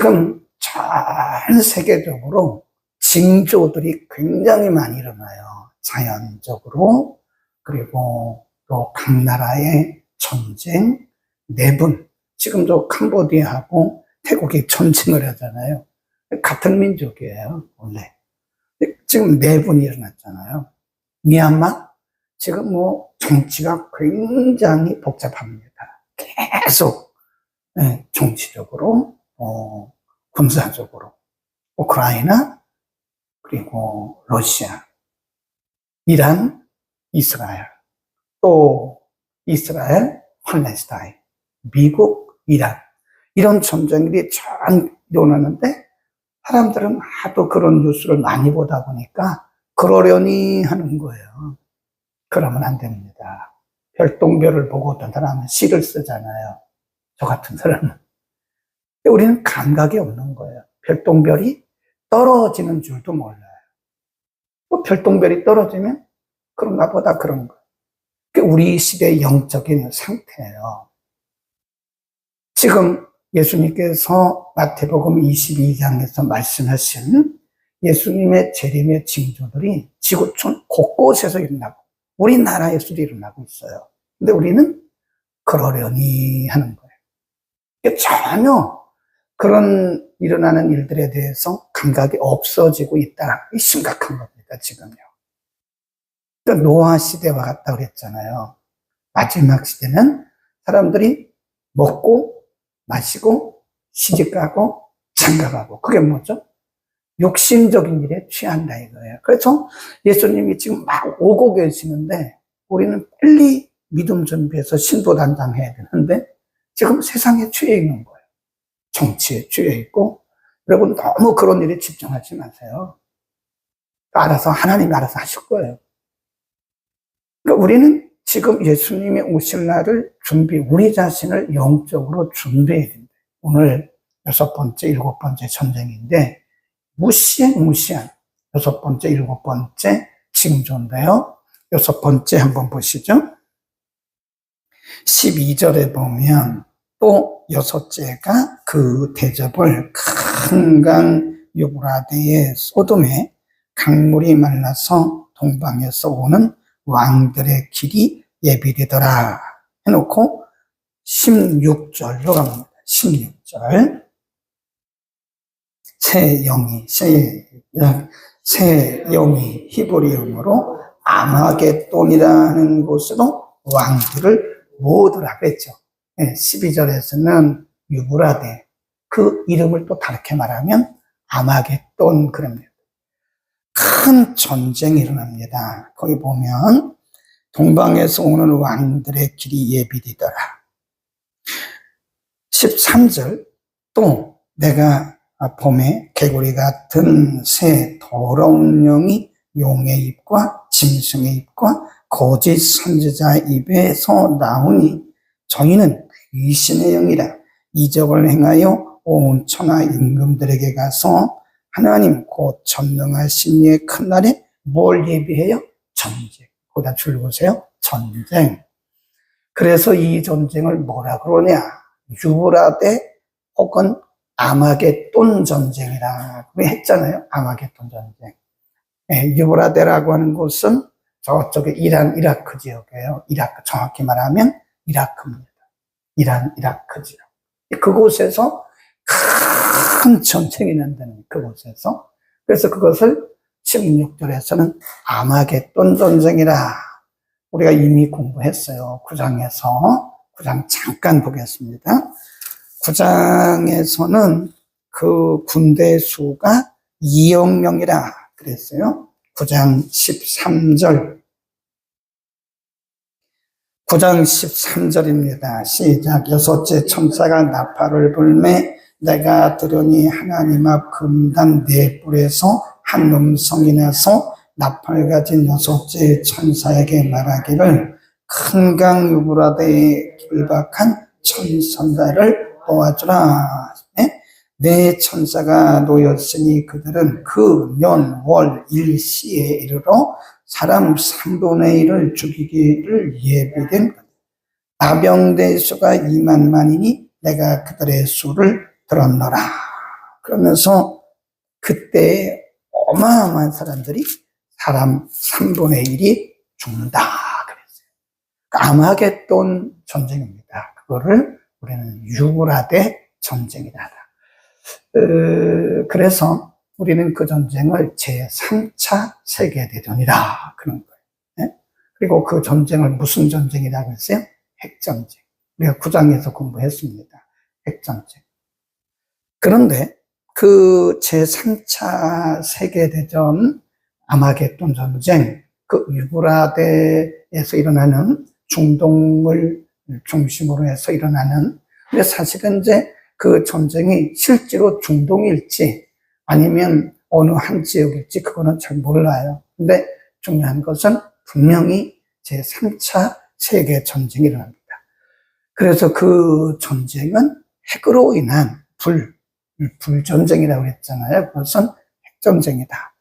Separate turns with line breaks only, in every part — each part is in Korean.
지금 전 세계적으로 징조들이 굉장히 많이 일어나요. 자연적으로, 그리고 또 각 나라의 전쟁, 내분. 지금도 캄보디아하고 태국이 전쟁을 하잖아요. 같은 민족이에요, 원래. 지금 내분이 일어났잖아요. 미얀마? 지금 뭐 정치가 굉장히 복잡합니다. 계속 예, 정치적으로, 어, 군사적으로. 우크라이나, 그리고 러시아, 이란, 이스라엘, 또 이스라엘, 팔레스타인, 미국, 이란. 이런 전쟁들이 전 일어나는데 사람들은 하도 그런 뉴스를 많이 보다 보니까 그러려니 하는 거예요. 그러면 안 됩니다. 별똥별을 보고 어떤 사람은 시를 쓰잖아요. 저 같은 사람은. 우리는 감각이 없는 거예요. 별똥별이 떨어지는 줄도 몰라요. 뭐 별똥별이 떨어지면 그런가 보다 그런. 그게 우리 시대의 영적인 상태예요. 지금 예수님께서 마태복음 22장에서 말씀하신 예수님의 재림의 징조들이 지구촌 곳곳에서 일어나고 우리나라에서도 일어나고 있어요. 근데 우리는 그러려니 하는 거예요. 전혀 그런 일어나는 일들에 대해서 감각이 없어지고 있다. 이 심각한 겁니다, 지금요. 그러니까 노아 시대와 같다 그랬잖아요. 마지막 시대는 사람들이 먹고 마시고 시집가고 장가가고 그게 뭐죠? 욕심적인 일에 취한다 이거예요. 그래서 예수님이 지금 막 오고 계시는데 우리는 빨리 믿음 준비해서 신도 단장해야 되는데 지금 세상에 취해 있는 거예요. 정치에 취해 있고 여러분 너무 그런 일에 집중하지 마세요. 알아서 하나님이 알아서 하실 거예요. 그러니까 우리는 지금 예수님이 오실 날을 준비, 우리 자신을 영적으로 준비해야 된다. 오늘 여섯 번째, 일곱 번째 전쟁인데 무시무시한 여섯 번째, 일곱 번째 징조인데요. 여섯 번째 한번 보시죠. 12절에 보면 또 여섯째가 그 대접을 큰 강 유브라데의 소돔에 강물이 말라서 동방에서 오는 왕들의 길이 예비되더라 해놓고 16절로 갑니다. 16절 새 영이 새, 새 영이 히브리음으로 아마겟돈이라는 곳으로 왕들을 모으더라 그랬죠. 12절에서는 유브라데 그 이름을 또 다르게 말하면 아마겟돈 그럽니다. 큰 전쟁이 일어납니다. 거기 보면 동방에서 오는 왕들의 길이 예비되더라. 13절 또 내가 봄에 개구리 같은 새 더러운 영이 용의 입과 짐승의 입과 거짓 선지자의 입에서 나오니 저희는 귀신의 영이라 이적을 행하여 온 천하 임금들에게 가서 하나님 곧 전능하신 이의 큰 날에 뭘 예비해요? 전쟁. 거기다 줄 보세요. 전쟁. 그래서 이 전쟁을 뭐라 그러냐? 유브라데 혹은 아마겟돈 전쟁이라고 했잖아요. 아마겟돈 전쟁. 예, 유브라데라고 하는 곳은 저쪽에 이란, 이라크 지역이에요. 이라크, 정확히 말하면 이라크입니다. 이란, 이라크 지역. 그곳에서 큰 전쟁이 난다는 그곳에서. 그래서 그것을 16절에서는 아마겟돈 전쟁이라 우리가 이미 공부했어요. 9장에서. 9장 잠깐 보겠습니다. 9장에서는 그 군대 수가 2억 명이라 그랬어요. 9장 13절. 9장 13절입니다. 시작. 여섯째 천사가 나팔을 불매 내가 들으니 하나님 앞 금단 네 뿔에서 한 음성이 나서 나팔 가진 여섯째 천사에게 말하기를 큰 강 유브라데에 길박한 천선자를 도와주라. 네? 네 천사가 놓였으니 그들은 그 년, 월, 일, 시에 이르러 사람 3분의 1을 죽이기를 예비된 것. 아병대 수가 2만 만이니 내가 그들의 수를 들었노라. 그러면서 그때 어마어마한 사람들이 사람 3분의 1이 죽는다 그랬어요. 아마겟돈 전쟁입니다. 그거를 우리는 유브라데 전쟁이다. 어, 그래서 우리는 그 전쟁을 제3차 세계대전이다. 그런 거예요. 예? 그리고 그 전쟁을 무슨 전쟁이라고 했어요? 핵전쟁. 우리가 구장에서 공부했습니다. 핵전쟁. 그런데 그 제3차 세계대전 아마겟돈 전쟁, 그 유브라데에서 일어나는 중동을 중심으로 해서 일어나는 근데 사실은 이제 그 전쟁이 실제로 중동일지 아니면 어느 한 지역일지 그거는 잘 몰라요. 근데 중요한 것은 분명히 제3차 세계 전쟁이 일어납니다. 그래서 그 전쟁은 핵으로 인한 불, 불전쟁이라고 했잖아요. 그것은 핵전쟁이다.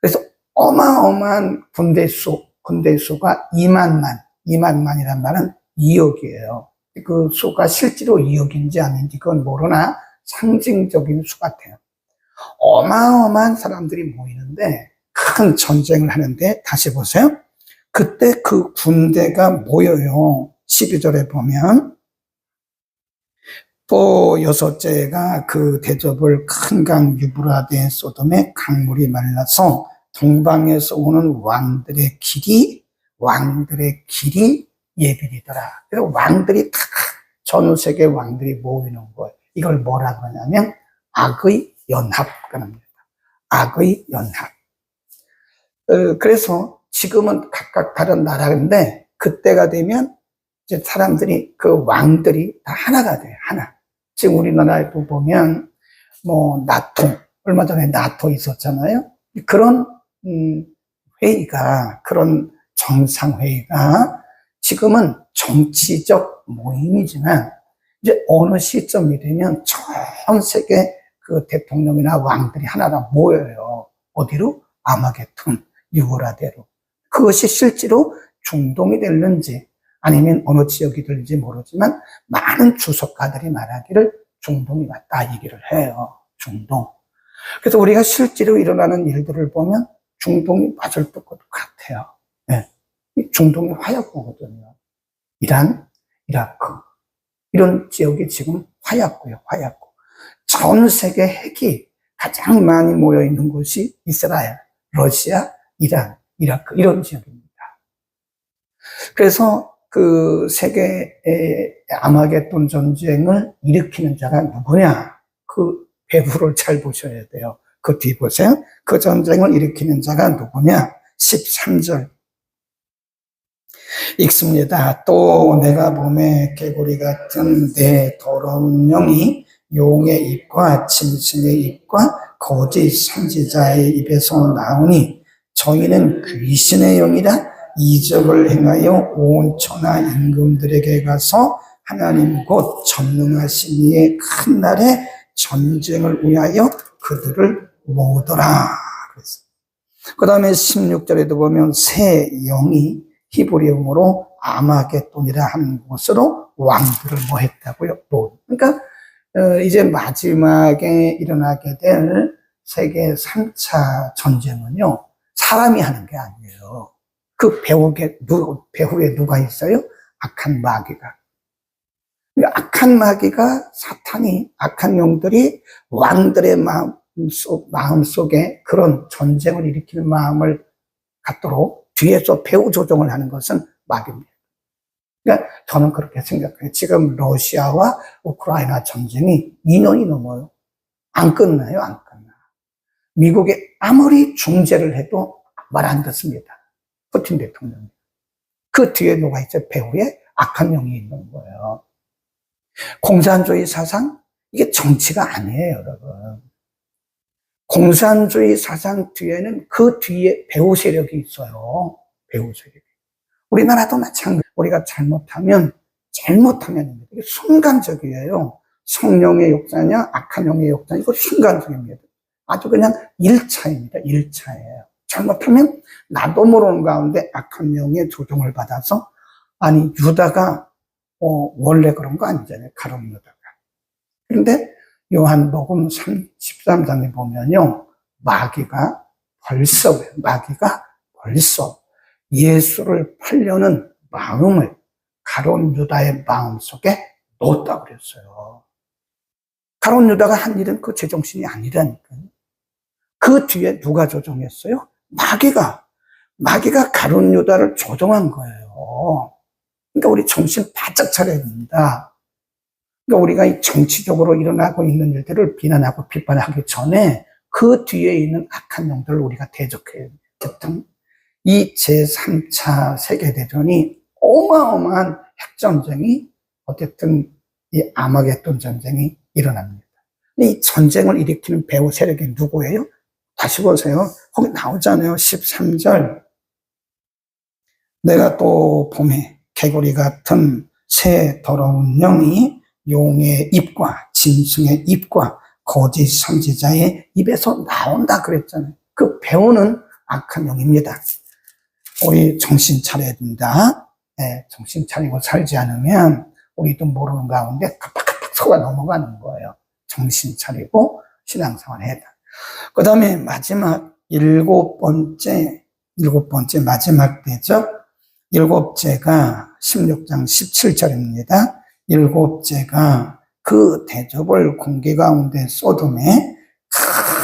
그래서 어마어마한 군대 수, 군대 수가 2만만, 2만만이란 말은 2억이에요. 그 수가 실제로 2억인지 아닌지 그건 모르나 상징적인 수 같아요. 어마어마한 사람들이 모이는데 큰 전쟁을 하는데 다시 보세요. 그때 그 군대가 모여요. 12절에 보면 또 여섯째가 그 대접을 큰 강 유브라데 소돔에 강물이 말라서 동방에서 오는 왕들의 길이 왕들의 길이 예비리더라. 그래서 왕들이 다 전 세계 왕들이 모이는 거예요. 이걸 뭐라 그러냐면 악의 연합 그럽니다. 악의 연합. 어, 그래서 지금은 각각 다른 나라인데 그때가 되면 이제 사람들이 그 왕들이 다 하나가 돼요. 하나. 지금 우리나라에도 보면 뭐 나토 얼마 전에 나토 있었잖아요. 그런 음, 회의가 그런 정상 회의가 지금은 정치적 모임이지만 이제 어느 시점이 되면 전 세계 그 대통령이나 왕들이 하나가 모여요. 어디로? 아마겟톤, 유고라대로. 그것이 실제로 중동이 될는지 아니면 어느 지역이 될지 모르지만 많은 주석가들이 말하기를 중동이 맞다 얘기를 해요. 중동. 그래서 우리가 실제로 일어나는 일들을 보면 중동이 맞을 것도 같아요. 네. 중동이 화약고거든요. 이란, 이라크. 이런 지역이 지금 화약고요, 화약고. 전 세계 핵이 가장 많이 모여 있는 곳이 이스라엘, 러시아, 이란, 이라크 이런 지역입니다. 그래서 그 세계의 아마겟돈 전쟁을 일으키는 자가 누구냐? 그 배후를 잘 보셔야 돼요. 그 뒤 보세요. 그 전쟁을 일으키는 자가 누구냐? 13절. 읽습니다. 또 내가 봄에 개구리 같은 내 더러운 영이 용의 입과 짐승의 입과 거짓 선지자의 입에서 나오니 저희는 귀신의 영이라 이적을 행하여 온 천하 임금들에게 가서 하나님 곧 전능하신 이의 큰 날에 전쟁을 위하여 그들을 모으더라. 그 다음에 16절에도 보면 새 영이 히브리음으로 아마겟돈이라 하는 곳으로 왕들을 모했다고요. 또 그러니까 어, 이제 마지막에 일어나게 될 세계 3차 전쟁은요 사람이 하는 게 아니에요. 그 배후에 누 배후에 누가 있어요? 악한 마귀가. 악한 마귀가 사탄이 악한 영들이 왕들의 마음 속 마음 속에 그런 전쟁을 일으키는 마음을 갖도록 뒤에서 배후 조종을 하는 것은 마귀입니다. 그러니까 저는 그렇게 생각해요. 지금 러시아와 우크라이나 전쟁이 2년이 넘어요. 안 끝나요, 안 끝나. 미국이 아무리 중재를 해도 말 안 듣습니다. 푸틴 대통령이. 그 뒤에 누가 있어요? 배후에 악한 영이 있는 거예요. 공산주의 사상? 이게 정치가 아니에요, 여러분. 공산주의 사상 뒤에는 그 뒤에 배후 세력이 있어요. 배후 세력이. 우리나라도 마찬가지. 우리가 잘못하면, 잘못하면 이게 순간적이에요. 성령의 역사냐, 악한 영의 역사냐, 이거 순간적입니다. 아주 그냥 1차입니다. 1차예요. 잘못하면 나도 모르는 가운데 악한 영의 조종을 받아서, 아니, 유다가, 어, 원래 그런 거 아니잖아요. 가론 유다가. 그런데 요한복음 13장에 보면요. 마귀가 벌써, 마귀가 벌써 예수를 팔려는 마음을 가론 유다의 마음 속에 넣었다고 그랬어요. 가론 유다가 한 일은 그 제정신이 아니라니까요. 그 뒤에 누가 조종했어요? 마귀가. 마귀가 가론 유다를 조종한 거예요. 그러니까 우리 정신 바짝 차려야 됩니다. 그러니까 우리가 이 정치적으로 일어나고 있는 일들을 비난하고 비판하기 전에 그 뒤에 있는 악한 영들을 우리가 대적해야. 어쨌든 이 제3차 세계대전이 어마어마한 핵전쟁이 어쨌든 이 아마겟돈 전쟁이 일어납니다. 근데 이 전쟁을 일으키는 배후 세력이 누구예요? 다시 보세요. 거기 나오잖아요. 13절. 내가 또 봄에 개구리 같은 새 더러운 영이 용의 입과 짐승의 입과 거짓 선지자의 입에서 나온다 그랬잖아요. 그 배우는 악한 영입니다. 우리 정신 차려야 된다. 네, 정신 차리고 살지 않으면 우리도 모르는 가운데 깜빡깜빡 속아 넘어가는 거예요. 정신 차리고 신앙생활 해야 돼. 그 다음에 마지막 일곱 번째, 일곱 번째 마지막 대접. 일곱째가 16장 17절입니다. 일곱째가 그 대접을 공기 가운데 쏟음에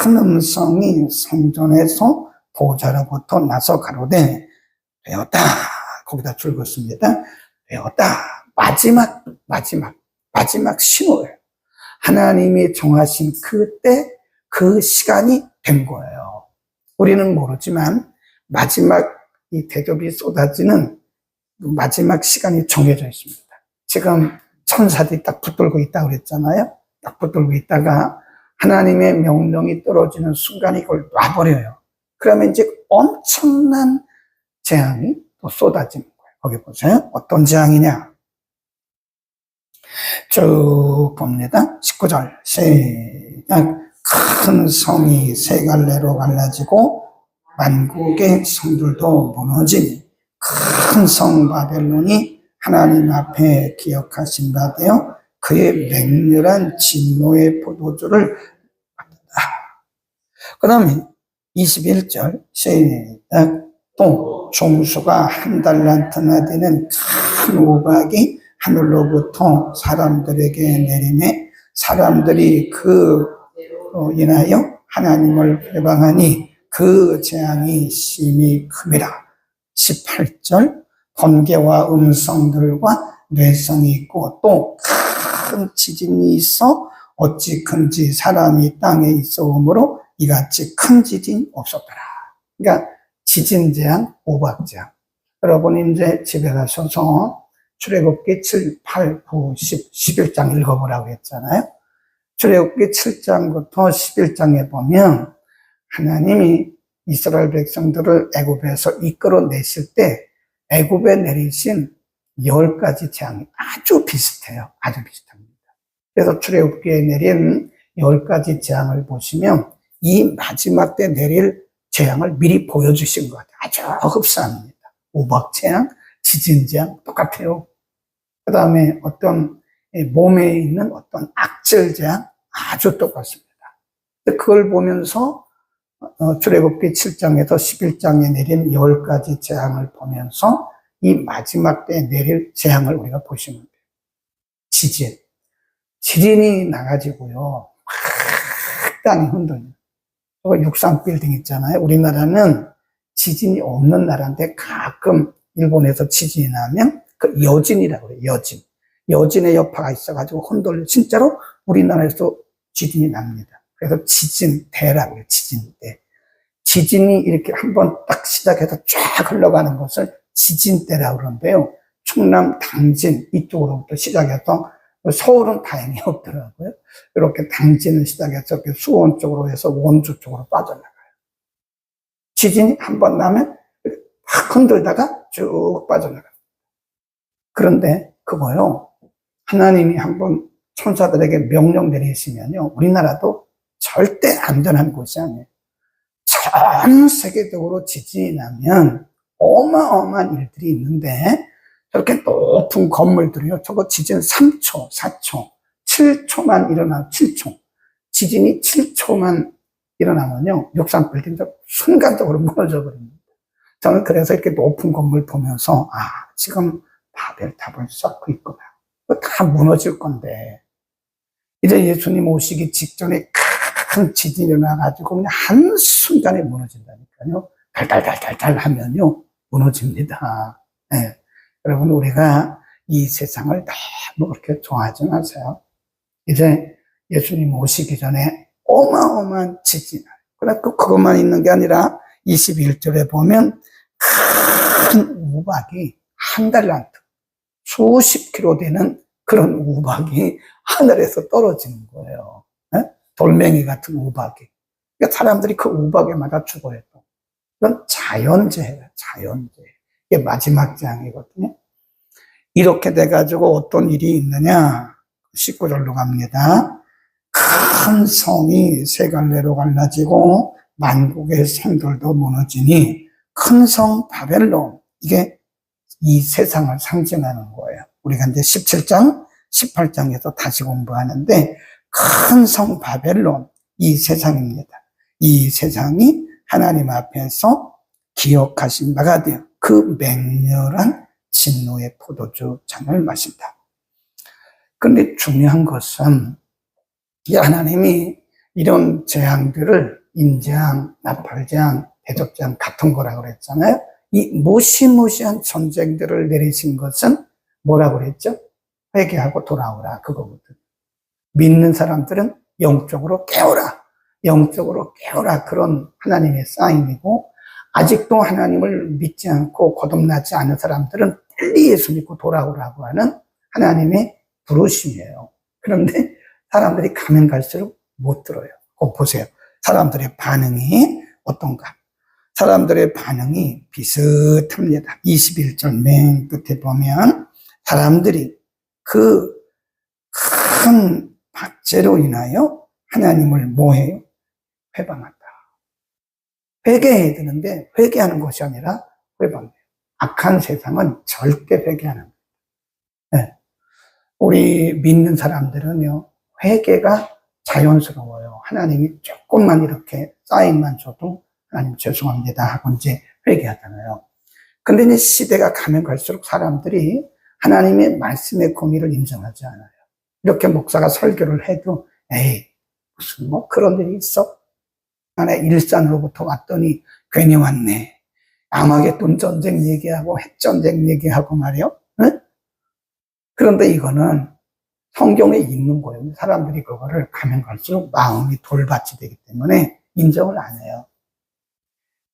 큰 음성이 성전에서 보좌로부터 나서 가로되 되었다. 거기다 줄 긋습니다. 되었다. 마지막, 마지막, 마지막 신호예요. 하나님이 정하신 그때 그 시간이 된 거예요. 우리는 모르지만 마지막 이 대접이 쏟아지는 마지막 시간이 정해져 있습니다. 지금 천사들이 딱 붙들고 있다고 그랬잖아요. 딱 붙들고 있다가 하나님의 명령이 떨어지는 순간에 이걸 놔버려요. 그러면 이제 엄청난 재앙이 또 쏟아지는 거예요. 거기 보세요. 어떤 재앙이냐. 쭉 봅니다. 19절 시작 큰 성이 세 갈래로 갈라지고 만국의 성들도 무너진 큰성 바벨론이 하나님 앞에 기억하신 바 되어 그의 맹렬한 진노의 포도주를 그 다음에 21절 시작 또 종수가 한 달란트나 되는 큰 우박이 하늘로부터 사람들에게 내림에 사람들이 그 인하여 하나님을 회방하니 그 재앙이 심히 큼이라. 18절 번개와 음성들과 뇌성이 있고 또 큰 지진이 있어 어찌 큰지 사람이 땅에 있어 오므로 이같이 큰 지진 없었더라. 그러니까 지진 재앙, 오박 재앙. 여러분 이제 집에 가셔서 출애굽기 7, 8, 9, 10, 11장 읽어보라고 했잖아요. 출애굽기 7장부터 11장에 보면 하나님이 이스라엘 백성들을 애굽에서 이끌어내실 때 애굽에 내리신 열 가지 재앙이 아주 비슷해요. 아주 비슷합니다. 그래서 출애굽기에 내린 열 가지 재앙을 보시면 이 마지막 때 내릴 재앙을 미리 보여주신 것 같아요. 아주 흡사합니다. 우박 재앙, 지진 재앙 똑같아요. 그 다음에 어떤 몸에 있는 어떤 악질 재앙 아주 똑같습니다. 그걸 보면서 어, 출애굽기 7장에서 11장에 내린 10가지 재앙을 보면서 이 마지막 때 내릴 재앙을 우리가 보시면 돼요. 지진. 지진이 나가지고요. 막 땅이 흔들려 요. 육상 빌딩 있잖아요. 우리나라는 지진이 없는 나라인데 가끔 일본에서 지진이 나면 그 여진이라고 그래요. 여진. 여진의 여파가 있어가지고 흔들려. 진짜로 우리나라에서 지진이 납니다. 그래서 지진 대라고 해요. 지진 대. 지진이 이렇게 한번 딱 시작해서 쫙 흘러가는 것을 지진대라고 그러는데요. 충남 당진 이쪽으로부터 시작해서 서울은 다행히 없더라고요. 이렇게 당진을 시작해서 수원 쪽으로 해서 원주 쪽으로 빠져나가요. 지진이 한 번 나면 확 흔들다가 쭉 빠져나가요. 그런데 그거요. 하나님이 한 번 천사들에게 명령 내리시면요. 우리나라도 절대 안전한 곳이 아니에요. 전 세계적으로 지진이 나면 어마어마한 일들이 있는데 저렇게 높은 건물들이요. 저거 지진 3초, 4초, 7초만 일어나 7초. 지진이 7초만 일어나면요, 63 빌딩도 순간적으로 무너져 버립니다. 저는 그래서 이렇게 높은 건물 보면서, 아, 지금 바벨탑을 쌓고 있구나. 다 무너질 건데. 이제 예수님 오시기 직전에 큰 지진이 일어나가지고 그냥 한순간에 무너진다니까요. 달달달달달 하면요, 무너집니다. 예. 여러분, 우리가 이 세상을 너무 그렇게 좋아하지 마세요. 이제 예수님 오시기 전에 어마어마한 지진. 그러나 그- 그것만 있는 게 아니라 21절에 보면 큰 우박이 한 달란트, 수십 킬로 되는 그런 우박이 하늘에서 떨어지는 거예요. 예? 돌멩이 같은 우박이. 그러니까 사람들이 그 우박에 맞아 죽어요. 또. 이건 자연재해예요, 자연재해. 이게 마지막 장이거든요. 이렇게 돼가지고 어떤 일이 있느냐. 19절로 갑니다. 큰 성이 세 갈래로 갈라지고 만국의 생들도 무너지니 큰 성 바벨론. 이게 이 세상을 상징하는 거예요. 우리가 이제 17장, 18장에서 다시 공부하는데 큰 성 바벨론. 이 세상입니다. 이 세상이 하나님 앞에서 기억하신 바가 되어 그 맹렬한 진노의 포도주 잔을 마신다. 그런데 중요한 것은 이 하나님이 이런 재앙들을 인재앙, 나팔재앙, 대적재앙 같은 거라고 그랬잖아요. 이 무시무시한 전쟁들을 내리신 것은 뭐라고 그랬죠? 회개하고 돌아오라 그거거든. 믿는 사람들은 영적으로 깨어라. 영적으로 깨어라. 그런 하나님의 사인이고 아직도 하나님을 믿지 않고 거듭나지 않은 사람들은 빨리 예수 믿고 돌아오라고 하는 하나님의 부르심이에요. 그런데 사람들이 가면 갈수록 못 들어요. 꼭 보세요. 사람들의 반응이 어떤가? 사람들의 반응이 비슷합니다. 21절 맨 끝에 보면 사람들이 그 큰 박제로 인하여 하나님을 뭐해요? 회방한다. 회개해야 되는데 회개하는 것이 아니라 회방해요. 악한 세상은 절대 회개하는 거예요. 네. 우리 믿는 사람들은요, 회개가 자연스러워요. 하나님이 조금만 이렇게 사인만 줘도 하나님 죄송합니다 하고 이제 회개하잖아요. 근데 이제 시대가 가면 갈수록 사람들이 하나님의 말씀의 공의를 인정하지 않아요. 이렇게 목사가 설교를 해도 에이 무슨 뭐 그런 일이 있어? 나네 일산으로부터 왔더니 괜히 왔네. 아마겟돈 전쟁 얘기하고 핵전쟁 얘기하고 말이요. 응? 그런데 이거는 성경에 있는 거예요. 사람들이 그거를 가면 갈수록 마음이 돌밭이 되기 때문에 인정을 안 해요.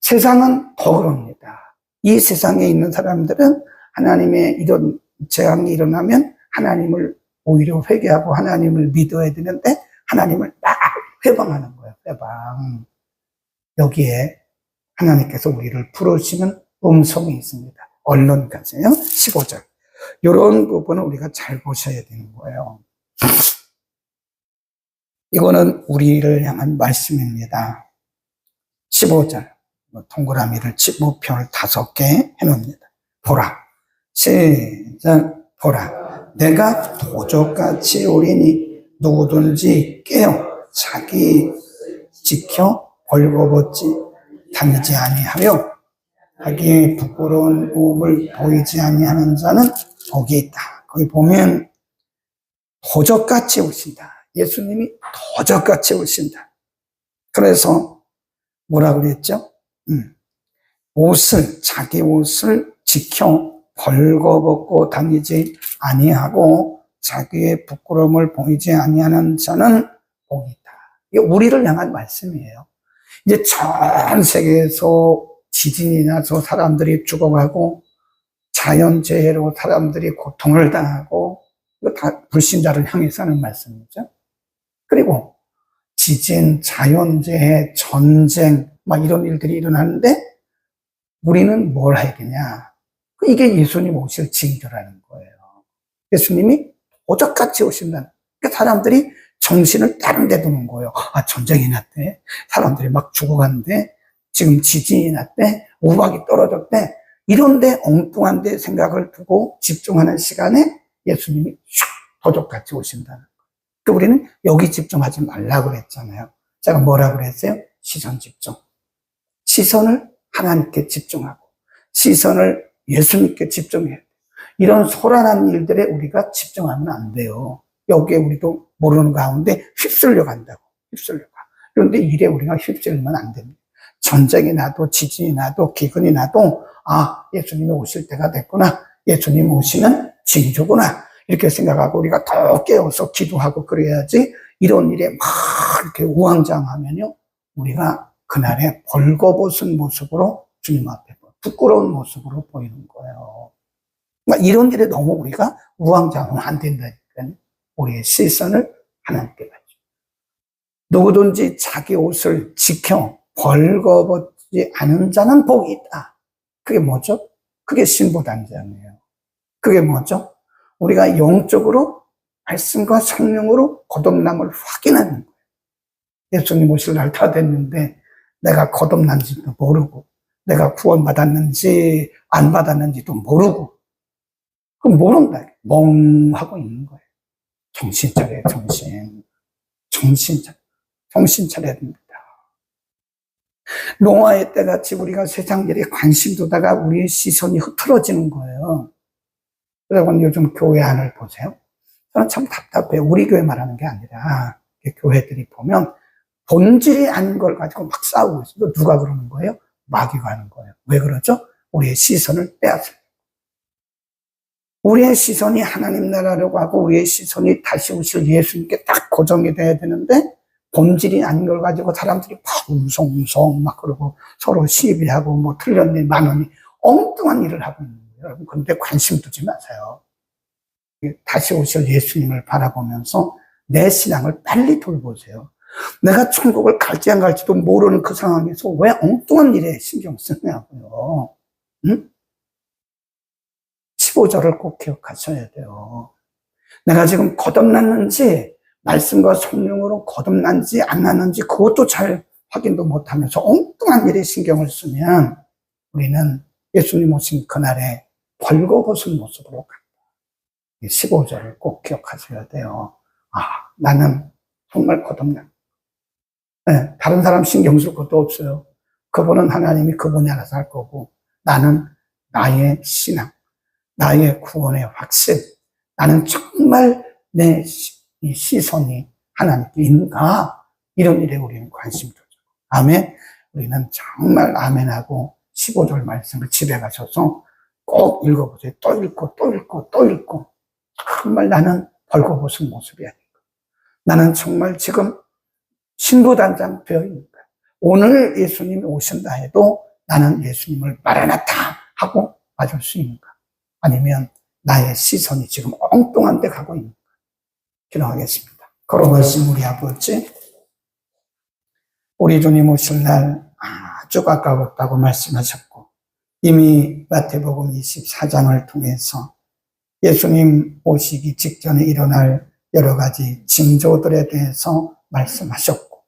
세상은 더 그럽니다. 이 세상에 있는 사람들은 하나님의 이런 재앙이 일어나면 하나님을 오히려 회개하고 하나님을 믿어야 되는데 하나님을 막 회방하는 거예요. 회방. 여기에 하나님께서 우리를 부르시는 음성이 있습니다. 가세요. 15절. 이런 부분을 우리가 잘 보셔야 되는 거예요. 이거는 우리를 향한 말씀입니다. 15절. 뭐 동그라미를 치- 무표를 다섯 개 해놓습니다. 보라. 시작. 보라. 내가 도적같이 오리니 누구든지 깨어 자기 지켜 벌거벗지 다니지 아니하여 자기의 부끄러운 몸을 보이지 아니하는 자는 복이 있다. 거기 보면 도적같이 오신다. 예수님이 도적같이 오신다. 그래서 뭐라 그랬죠? 음, 옷을 자기 옷을 지켜 벌거벗고 다니지 아니하고 자기의 부끄러움을 보이지 아니하는 자는 복이 있다. 이게 우리를 향한 말씀이에요. 이제 전 세계에서 지진이 나서 사람들이 죽어가고 자연재해로 사람들이 고통을 당하고 이거 다 불신자를 향해서 하는 말씀이죠. 그리고 지진, 자연재해, 전쟁 막 이런 일들이 일어나는데 우리는 뭘 하겠냐? 이게 예수님 오실 징조라는 거예요. 예수님이 오적같이 오신다는. 그러니까 사람들이 정신을 다른 데 두는 거예요. 아, 전쟁이 났대. 사람들이 막 죽어갔는데, 지금 지진이 났대. 우박이 떨어졌대. 이런데 엉뚱한 데 생각을 두고 집중하는 시간에 예수님이 슉 도적같이 오신다는 거예요. 그 우리는 여기 집중하지 말라고 그랬잖아요. 제가 뭐라 그랬어요? 시선 집중. 시선을 하나님께 집중하고, 시선을 예수님께 집중해야 돼요. 이런 소란한 일들에 우리가 집중하면 안 돼요. 여기에 우리도 모르는 가운데 휩쓸려 간다고. 휩쓸려 가. 그런데 일에 우리가 휩쓸리면 안 됩니다. 전쟁이 나도 지진이 나도 기근이 나도 아 예수님이 오실 때가 됐구나. 예수님 오시는 징조구나. 이렇게 생각하고 우리가 더 깨어서 기도하고 그래야지 이런 일에 막 이렇게 우왕좌왕하면요. 우리가 그날에 벌거벗은 모습으로 주님 앞에 부끄러운 모습으로 보이는 거예요. 그러니까 이런 일에 너무 우리가 우왕좌왕은 안 된다니까요. 우리의 시선을 하나님께 가죠. 누구든지 자기 옷을 지켜 벌거벗지 않은 자는 복이 있다. 그게 뭐죠? 그게 신보단장이에요. 그게 뭐죠? 우리가 영적으로 말씀과 성령으로 거듭남을 확인하는 거예요. 예수님 오실 날 다 됐는데 내가 거듭난지도 모르고 내가 구원받았는지 안 받았는지도 모르고 그 모른다. 멍하고 있는 거예요. 정신 차려요, 정신. 정신 차려. 정신 차려야 됩니다. 노아의 때같이 우리가 세상 일에 관심 두다가 우리의 시선이 흐트러지는 거예요. 여러분 요즘 교회 안을 보세요. 저는 참 답답해요. 우리 교회 말하는 게 아니라 교회들이 보면 본질이 아닌 걸 가지고 막 싸우고 있어요. 누가 그러는 거예요? 마귀가 하는 거예요. 왜 그러죠? 우리의 시선을 빼앗아요. 우리의 시선이 하나님 나라라고 하고 우리의 시선이 다시 오실 예수님께 딱 고정이 돼야 되는데 본질이 아닌 걸 가지고 사람들이 막 웅성웅성 막 그러고 서로 시비하고 뭐 틀렸네 만 원이 엉뚱한 일을 하고 있는 거예요. 여러분 그런데 관심 두지 마세요. 다시 오실 예수님을 바라보면서 내 신앙을 빨리 돌보세요. 내가 천국을 갈지 안 갈지도 모르는 그 상황에서 왜 엉뚱한 일에 신경 쓰냐고요. 응? 15절을 꼭 기억하셔야 돼요. 내가 지금 거듭났는지, 말씀과 성령으로 거듭난지 안 났는지 그것도 잘 확인도 못하면서 엉뚱한 일에 신경을 쓰면 우리는 예수님 오신 그날에 벌거벗은 모습으로 간다. 15절을 꼭 기억하셔야 돼요. 아, 나는 정말 거듭난. 네, 다른 사람 신경 쓸 것도 없어요. 그분은 하나님이 그분이 알아서 할 거고, 나는 나의 신앙, 나의 구원의 확신, 나는 정말 내 시선이 하나님께 있는가? 이런 일에 우리는 관심 두죠. 아멘. 우리는 정말 아멘하고 15절 말씀을 집에 가셔서 꼭 읽어보세요. 또 읽고, 또 읽고, 또 읽고. 정말 나는 벌거벗은 모습이 아닌가. 나는 정말 지금 신부단장 되어 있는가. 오늘 예수님이 오신다 해도 나는 예수님을 마라나타 하고 맞을 수 있는가. 아니면 나의 시선이 지금 엉뚱한 데 가고 있는가. 기도하겠습니다. 걸어가신 우리 아버지, 우리 주님 오실 날 아주 가까웠다고 말씀하셨고, 이미 마태복음 24장을 통해서 예수님 오시기 직전에 일어날 여러 가지 징조들에 대해서 말씀하셨고,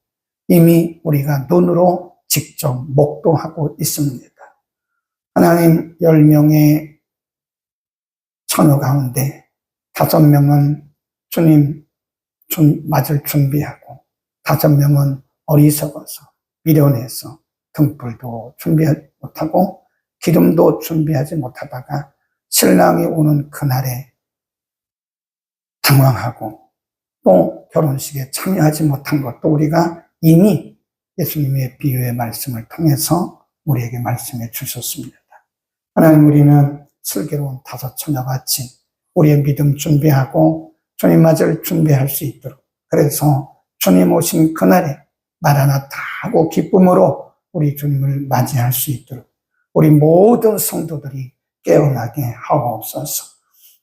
이미 우리가 눈으로 직접 목도하고 있습니다. 하나님 열 명의 처녀 가운데 다섯 명은 주님 맞을 준비하고 다섯 명은 어리석어서 미련해서 등불도 준비 못하고 기름도 준비하지 못하다가 신랑이 오는 그날에 당황하고 또 결혼식에 참여하지 못한 것도 우리가 이미 예수님의 비유의 말씀을 통해서 우리에게 말씀해 주셨습니다. 하나님 우리는 슬기로운 다섯 처녀같이 우리의 믿음 준비하고 주님 맞을 준비할 수 있도록 그래서 주님 오신 그날에 마라나타 하고 기쁨으로 우리 주님을 맞이할 수 있도록 우리 모든 성도들이 깨어나게 하옵소서.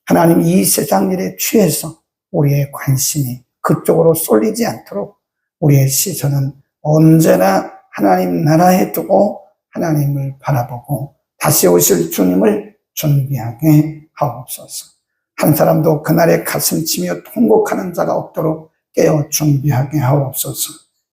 하나님 이 세상 일에 취해서 우리의 관심이 그쪽으로 쏠리지 않도록 우리의 시선은 언제나 하나님 나라에 두고 하나님을 바라보고 다시 오실 주님을 준비하게 하옵소서. 한 사람도 그날에 가슴 치며 통곡하는 자가 없도록 깨어 준비하게 하옵소서.